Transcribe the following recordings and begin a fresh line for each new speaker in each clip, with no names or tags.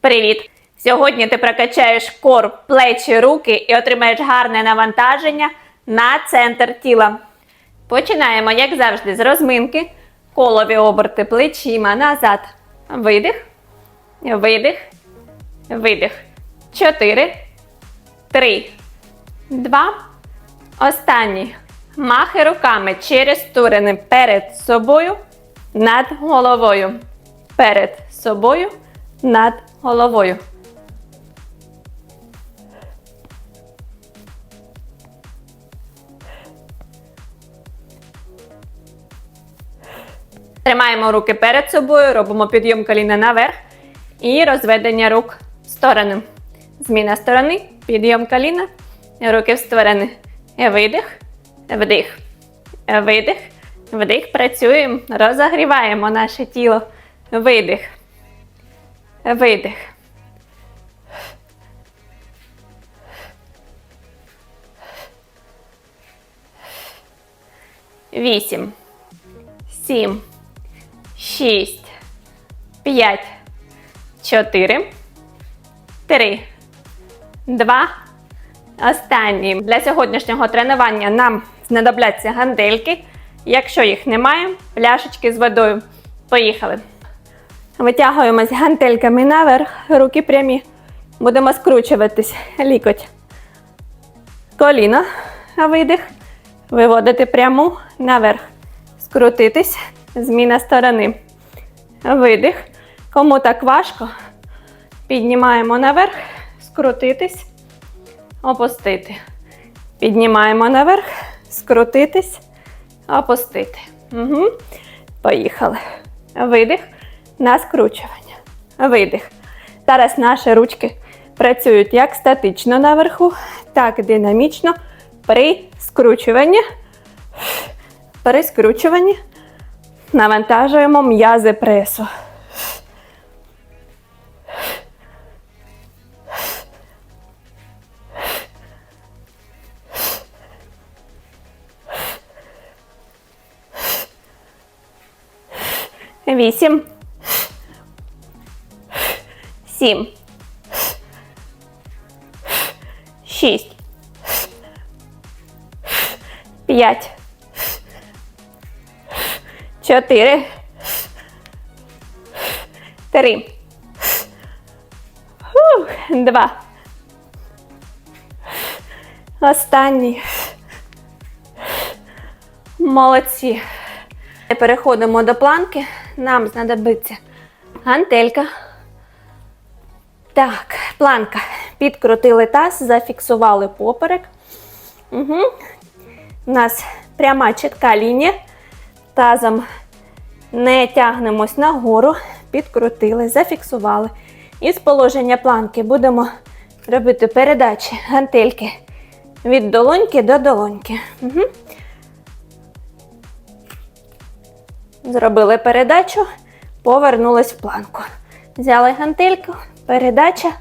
Привіт! Сьогодні ти прокачаєш кор, плечі, руки і отримаєш гарне навантаження на центр тіла. Починаємо, як завжди, з розминки. Колові оберти плечима назад. Видих. Видих. Видих. Чотири. Три. Два. Останній. Махи руками через сторони перед собою, над головою. Перед собою, над головою. Тримаємо руки перед собою, робимо підйом коліна наверх і розведення рук в сторони. Зміна сторони, підйом коліна, руки в сторони. Видих, вдих, видих, вдих. Працюємо, розогріваємо наше тіло. Видих, видих. Вісім сім, шість, п'ять, чотири, три, два. Останній. Для сьогоднішнього тренування нам знадобляться гантельки. Якщо їх немає, пляшечки з водою. Поїхали. Витягуємось гантельками наверх, руки прямі. Будемо скручуватись. Лікоть. Коліно. Видих. Виводити пряму наверх скрутитись, зміна сторони. Видих. Кому так важко, піднімаємо наверх, скрутитись, опустити. Піднімаємо наверх, скрутитись, опустити. Угу. Поїхали. Видих на скручування. Видих. Зараз наші ручки працюють як статично наверху, так і динамічно при скручуванні при скручуванні навантажуємо м'язи пресу. Вісім. Сім. Шість. П'ять. Чотири. Три. Два. Останній. Молодці. Переходимо до планки. Нам знадобиться гантелька. Так, планка. Підкрутили таз, зафіксували поперек. Угу. У нас пряма чітка лінія. Тазом не тягнемось нагору, підкрутили, зафіксували. І з положення планки будемо робити передачі гантельки від долоньки до долоньки. Угу. Зробили передачу, повернулись в планку. Взяли гантельку, передача,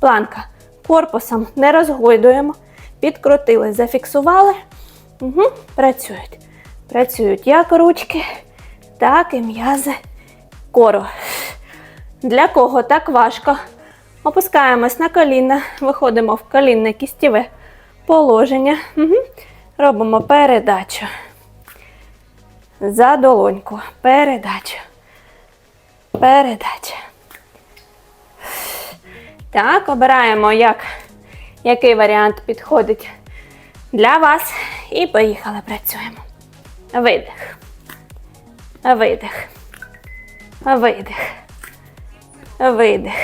планка. Корпусом не розгойдуємо, підкрутили, зафіксували. Угу. Працюють. Працюють як ручки, так і м'язи кору. Для кого так важко. Опускаємось на коліна, виходимо в колінне кістєве положення. Угу. Робимо передачу. За долоньку. Передачу. Передача. Так, обираємо, як, який варіант підходить для вас. І поїхали, працюємо. Видих. Видих. Видих. Видих.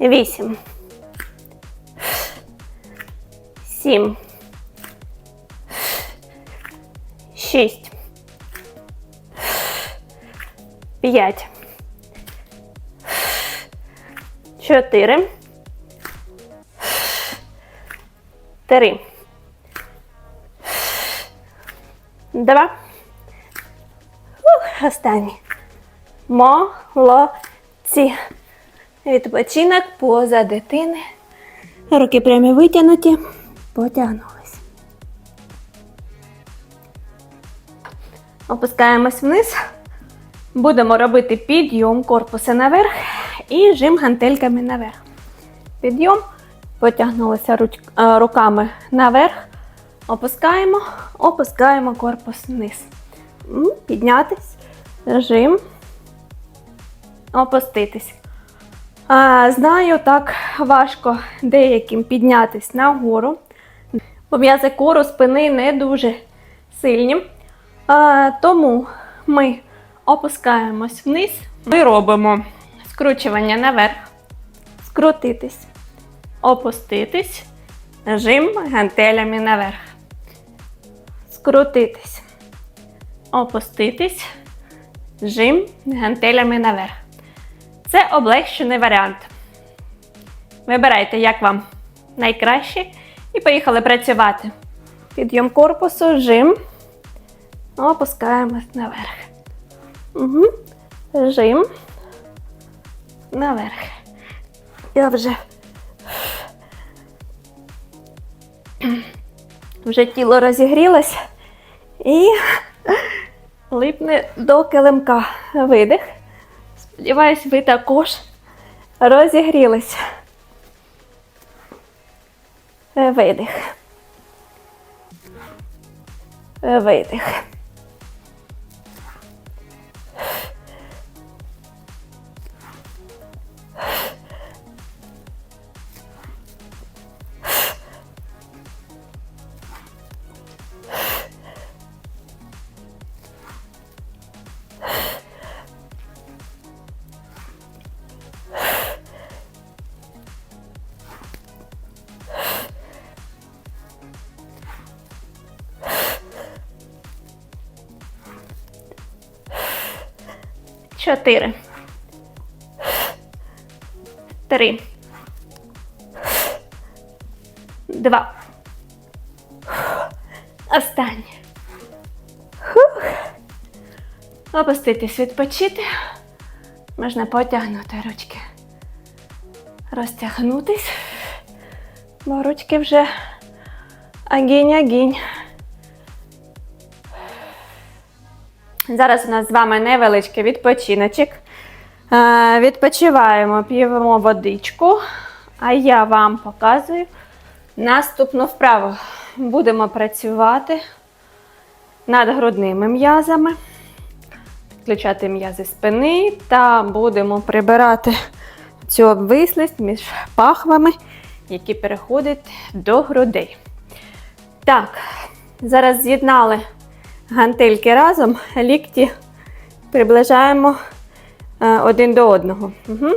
Вісім. Сім. Шість. П'ять. чотири, три, два. Ух, останній. Молодці. Відпочинок поза дитини. Руки прямі витягнуті. Потягнулись. Опускаємось вниз. Будемо робити підйом корпуса наверх і жим гантельками наверх. Підйом. Потягнулися е, руками наверх. Опускаємо, опускаємо корпус вниз. Піднятись. Жим. Опуститись. Знаю, так важко деяким піднятись нагору. Бо м'язи кору спини не дуже сильні. Тому ми опускаємось вниз. Ми робимо скручування наверх, скрутитись, опуститись, жим гантелями наверх. Скрутитись, опуститись, жим гантелями наверх. Це облегшений варіант. Вибирайте, як вам найкраще, і поїхали працювати. Підйом корпусу, жим. Опускаємось наверх. Угу. Жим. Наверх. Я вже. Вже тіло розігрілось і липне до килимка. Видих. Сподіваюсь, ви також розігрілись. Е, Видих. Е, Видих. Чотири. Три. Два. Останнє. Опуститись, відпочити. Можна потягнути ручки. Розтягнутись. Бо ручки вже агінь-агінь. Зараз у нас з вами невеличкий відпочиночок. Е, Відпочиваємо, п'ємо водичку, а я вам показую наступну вправу. Будемо працювати над грудними м'язами, підключати м'язи спини та будемо прибирати цю обвислість між пахвами, які переходять до грудей. Так, зараз з'єднали гантельки разом, лікті приближаємо е, один до одного. Угу.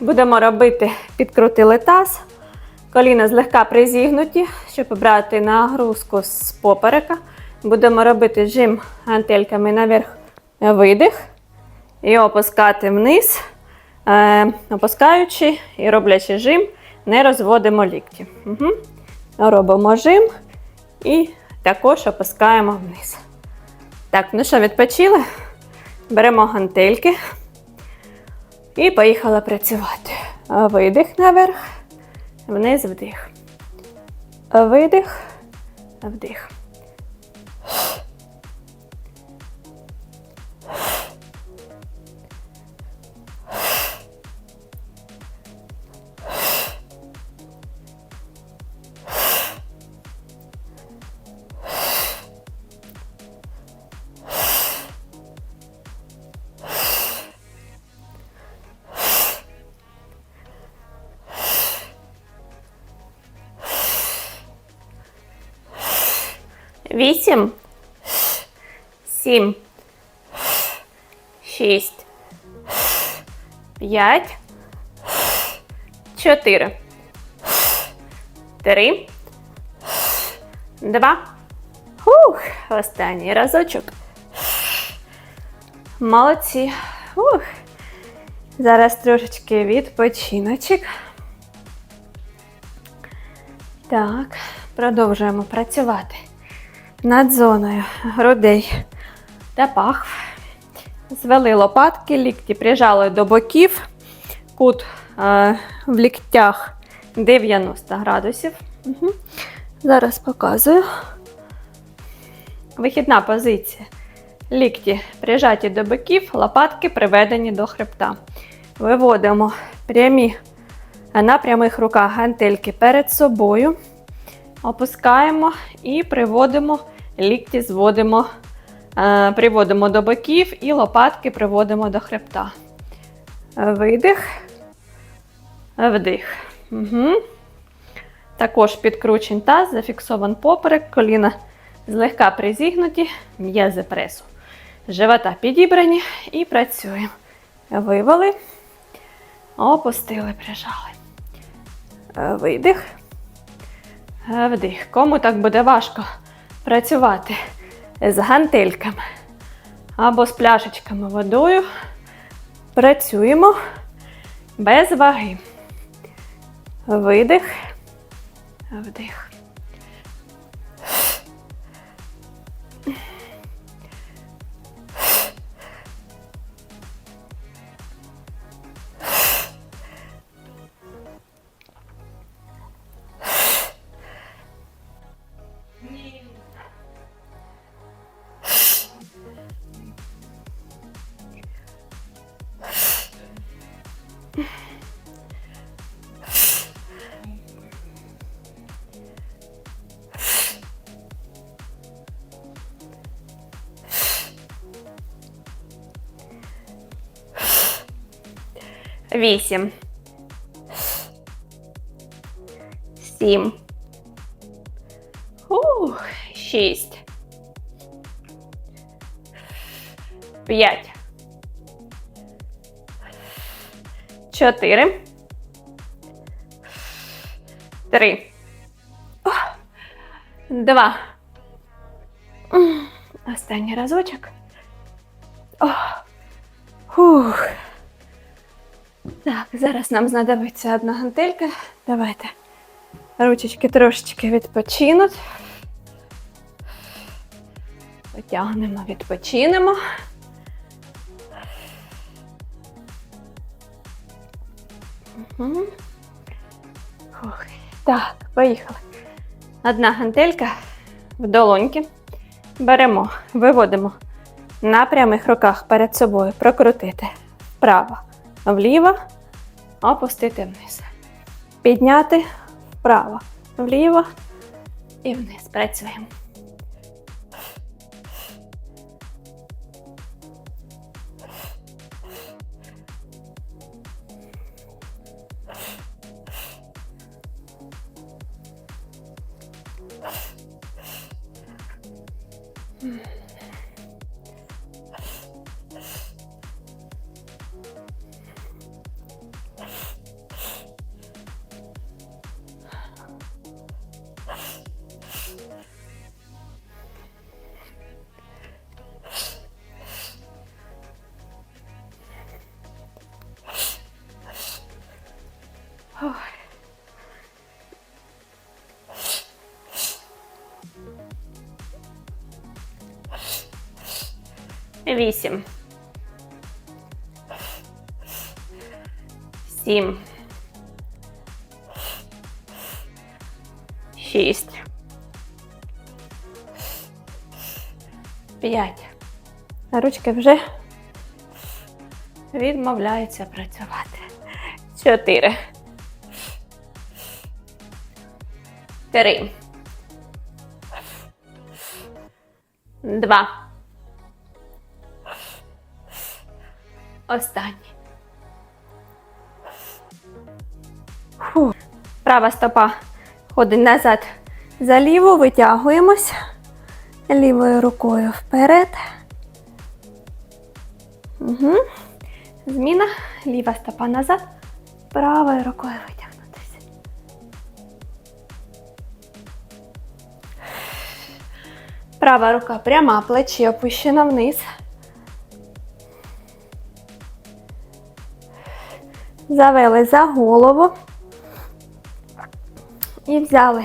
Будемо робити підкрутили таз, коліна злегка призігнуті, щоб брати нагрузку з поперека. Будемо робити жим гантельками наверх видих і опускати вниз, е, опускаючи і роблячи жим, не розводимо лікті. Угу. Робимо жим і також опускаємо вниз. Так, ну що, відпочили? Беремо гантельки і поїхала працювати. Видих наверх, вниз вдих. Видих, вдих. Вісім, сім, шість, п'ять, чотири, три, два. Фух, останній разочок. Молодці. Фух. Зараз трошечки відпочиночок. Так, продовжуємо працювати над зоною грудей та пахв. Звели лопатки, лікті прижали до боків. Кут е, в ліктях 90 градусів. Угу. Зараз показую. Вихідна позиція. Лікті прижаті до боків, лопатки приведені до хребта. Виводимо прямі на прямих руках гантельки перед собою. Опускаємо і приводимо лікті, зводимо, е, приводимо до боків і лопатки приводимо до хребта. Видих, вдих. Угу. Також підкручень таз, зафіксован поперек, коліна злегка призігнуті, м'язи пресу. Живота підібрані і працюємо. Вивели, опустили, прижали. Видих. Вдих. Кому так буде важко працювати з гантельками або з пляшечками водою, працюємо без ваги. Видих, вдих. Вісім. Сім. Ух, шість. П'ять. Чотири. Три. Ох. Два. М, Останній разочок. Ох. Фух. Так, зараз нам знадобиться одна гантелька. Давайте. Ручечки трошечки відпочинуть. Потягнемо, відпочинемо. Угу. Фух. Так, поїхали. Одна гантелька в долоньки. Беремо, виводимо на прямих руках перед собою, прокрутити вправо, вліво, опустити вниз. Підняти вправо, вліво і вниз. Працюємо. Вісім. Сім. Шість. П'ять. Ручки вже відмовляються працювати. Чотири. Три. Два. Останній. Фу. Права стопа ходить назад за ліву, витягуємось лівою рукою вперед. Угу. Зміна. Ліва стопа назад, правою рукою витягнутися. Права рука пряма, плечі опущено вниз. Завели за голову. І взяли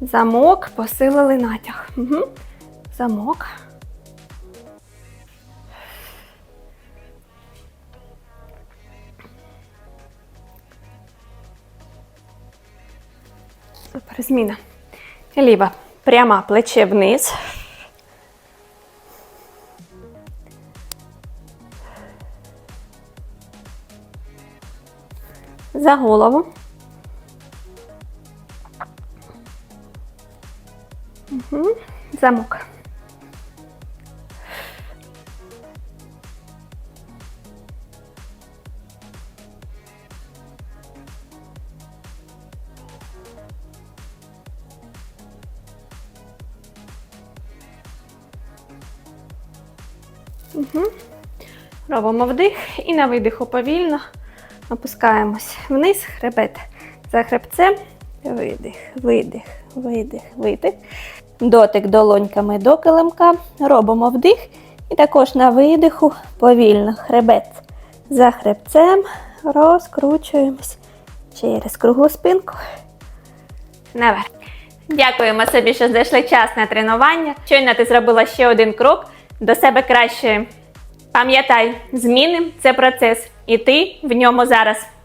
замок, посилили натяг. Угу. Замок. Супер, зміна. Ліва пряма плече вниз. За голову. Угу. Замок. Угу. Робимо вдих і на видиху повільно опускаємось вниз, хребет за хребцем. Видих, видих, видих, видих. Дотик долоньками до килимка. Робимо вдих. І також на видиху повільно хребет за хребцем. Розкручуємось через круглу спинку. Наверх. Дякуємо собі, що знайшли час на тренування. Щойно ти зробила ще один крок до себе кращої. Пам'ятай, зміни це процес, і ти в ньому зараз.